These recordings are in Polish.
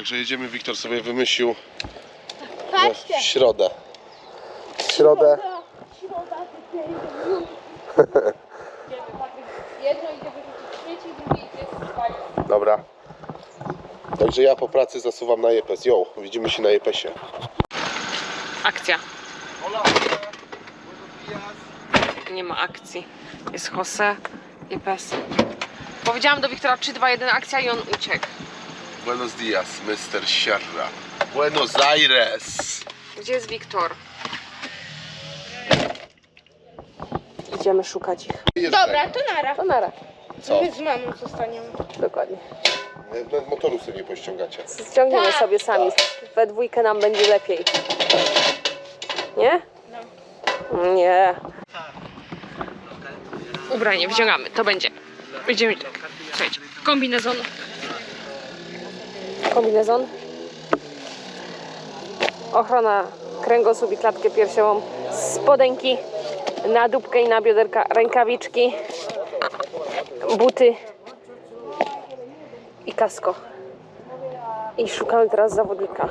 Także jedziemy, Wiktor sobie wymyślił że Patrzcie. w środę. W środę. Środa, ty Jedno idzie wyrzucić śmieci, drugie idzie spalić. Dobra. Także ja po pracy zasuwam na Jepes. Jo, widzimy się na Jepesie. Akcja. Nie ma akcji. Jest Jose i Pes. Powiedziałam do Wiktora 3, 2, 1 akcja i on uciekł. Buenos dias, Mr. Sierra. Buenos Aires. Gdzie jest Wiktor? Idziemy szukać ich. Dobra, to nara. To nara. Co? My z mamą zostaniemy. Dokładnie. No, motoru sobie nie pościągacie. Ściągniemy Tak. sobie sami. We dwójkę nam będzie lepiej. Nie? Nie. Ubranie wziągamy, to będzie. Idziemy. Słuchajcie, kombinezon. Kombinezon. Ochrona kręgosłup i klatkę piersiową. Spodenki na dupkę i na bioderka. Rękawiczki. Buty. I kasko. I szukamy teraz zawodnika.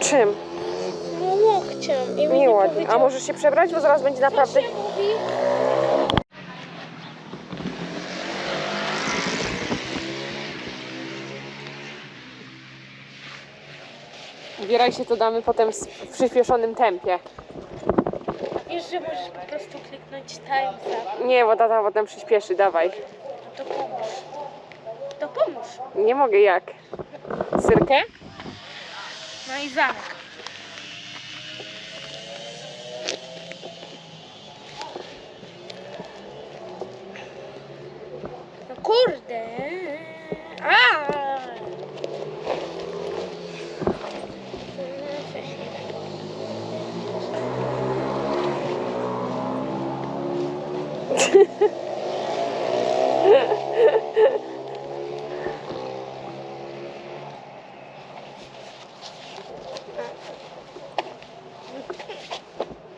Czym? No łokciem. I mi nie Nieładnie. A możesz się przebrać, bo zaraz będzie naprawdę... Co się to damy potem w przyspieszonym tempie. Wiesz, że możesz po prostu kliknąć time zap. Nie, bo tata potem przyspieszy, dawaj. To pomóż. To pomóż. Nie mogę jak. Syrkę? No i zamek. No kurde. A.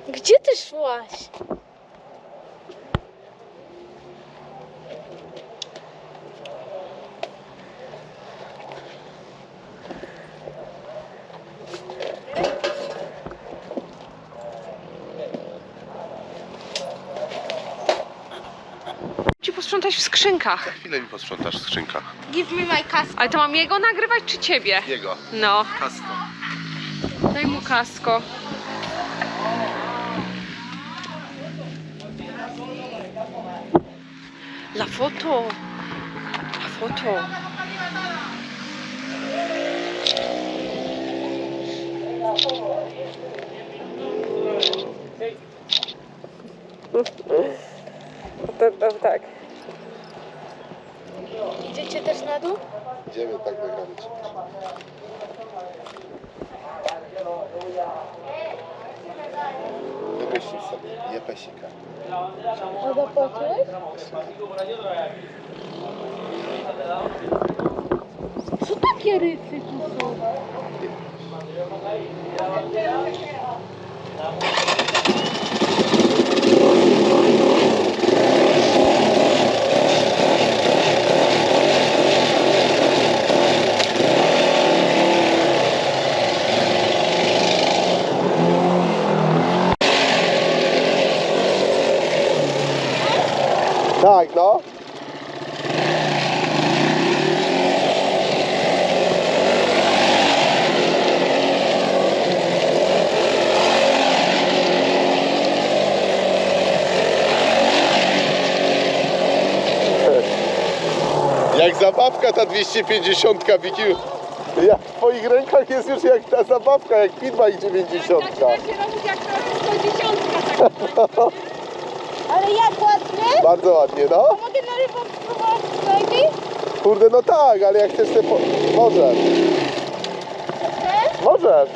Gdzie ty szłaś? Ci posprzątać w skrzynkach. Chwilę mi posprzątasz w skrzynkach. Give me my casco. Ale to mam jego nagrywać czy ciebie? Jego. No, Kasko. daj mu kasko. La foto. La foto. To, to, tak. Idziecie też na dół? Idziemy tak nagrać. Wymyślił sobie Jepesika. A zapłaciłeś? Co takie rysy tu są? Tak, no. Jak zabawka ta 250 Wiki. Jak w twoich rękach jest już jak ta zabawka, jak Pidma i 90. robić jak to 110 Ale jak ładnie? Bardzo ładnie, no. Mogę na rybą spróbować baby? Kurde, no tak, ale jak chcesz te po... Możesz. Chcesz? Możesz.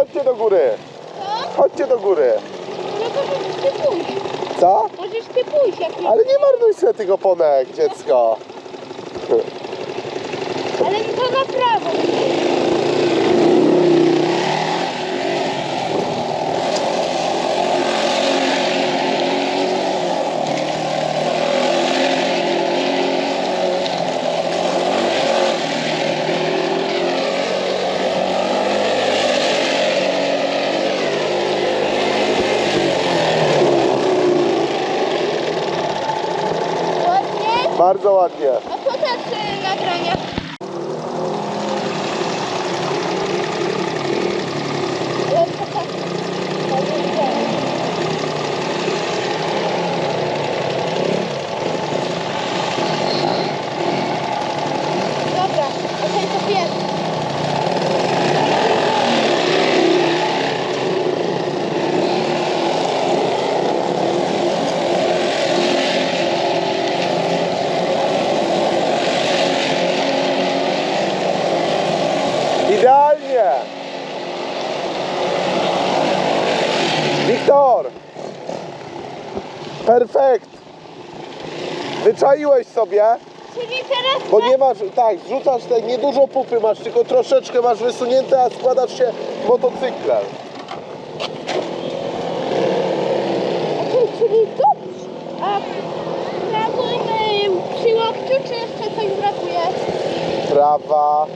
Chodźcie do góry. Chodźcie do góry. No to możesz ty pójść. Co? Możesz ty pójść, jak. Ale nie marnuj sobie tych oponek, dziecko. Ale to na prawo. Ładnie. Bardzo ładnie. A co te y, nagrania? Ale to tak. Dobra, okej, to pierwszy. Idealnie. Wiktor. Perfekt. Wyczaiłeś sobie, Czyli teraz bo nie masz, tak, zrzucasz te, niedużo pupy masz, tylko troszeczkę masz wysunięte, a składasz się motocyklem. Okej, czyli tu? A prawym y, przy łokciu, czy jeszcze coś brakuje? Prawa.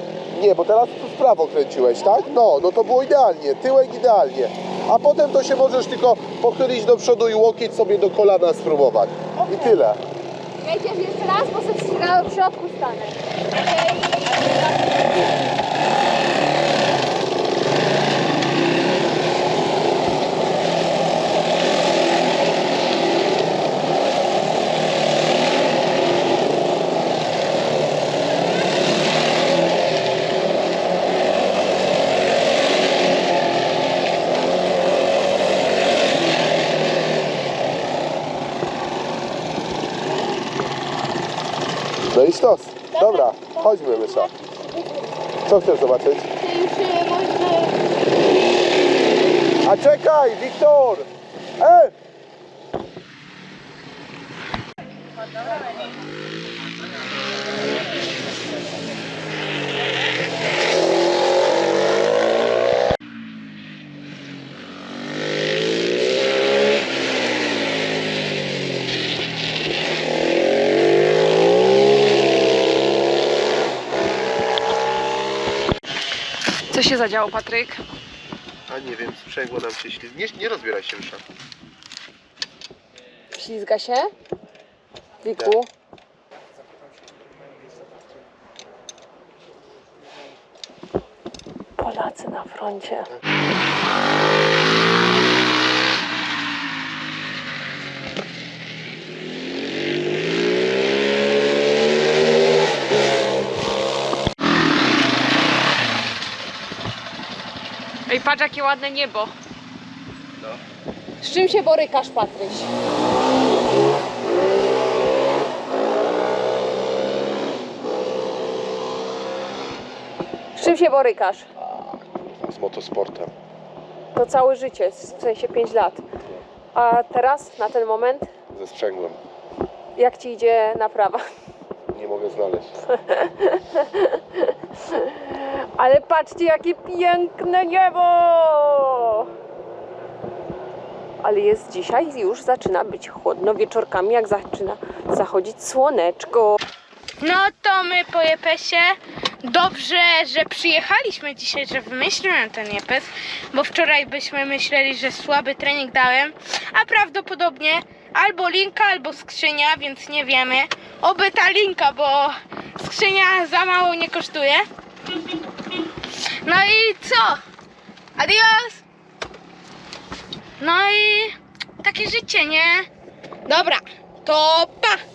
Nie, bo teraz tu w prawo kręciłeś, tak? No, no to było idealnie, tyłek idealnie. A potem to się możesz tylko pochylić do przodu i łokieć sobie do kolana spróbować. I tyle. Jedziesz jeszcze raz, bo sobie w środku stanę. No i sztos. Dobra, chodźmy mysza. Co chcesz zobaczyć? A czekaj, Wiktor! E! Się zadziało, Patryk? A nie wiem, sprzęgło nam się ślizg... Nie, nie rozbieraj się mysza. Ślizga się? Wiku? Polacy na froncie. Ej, patrz jakie ładne niebo. Z czym się borykasz, Patryś? Z czym się borykasz? Z motosportem. To całe życie, w sensie 5 lat. A teraz, na ten moment, Ze sprzęgłem. jak ci idzie naprawa? Mogę znaleźć. Ale patrzcie, jakie piękne niebo! Ale jest dzisiaj, już zaczyna być chłodno wieczorkami, jak zaczyna zachodzić słoneczko. No to my po Jepesie. Dobrze, że przyjechaliśmy dzisiaj, że wymyśliłem ten Jepes, bo wczoraj byśmy myśleli, że słaby trening dałem, a prawdopodobnie albo linka, albo skrzynia, więc nie wiemy. Oby ta linka, bo skrzynia za mało nie kosztuje. No i co? Adios! No i takie życie, nie? Dobra, to pa!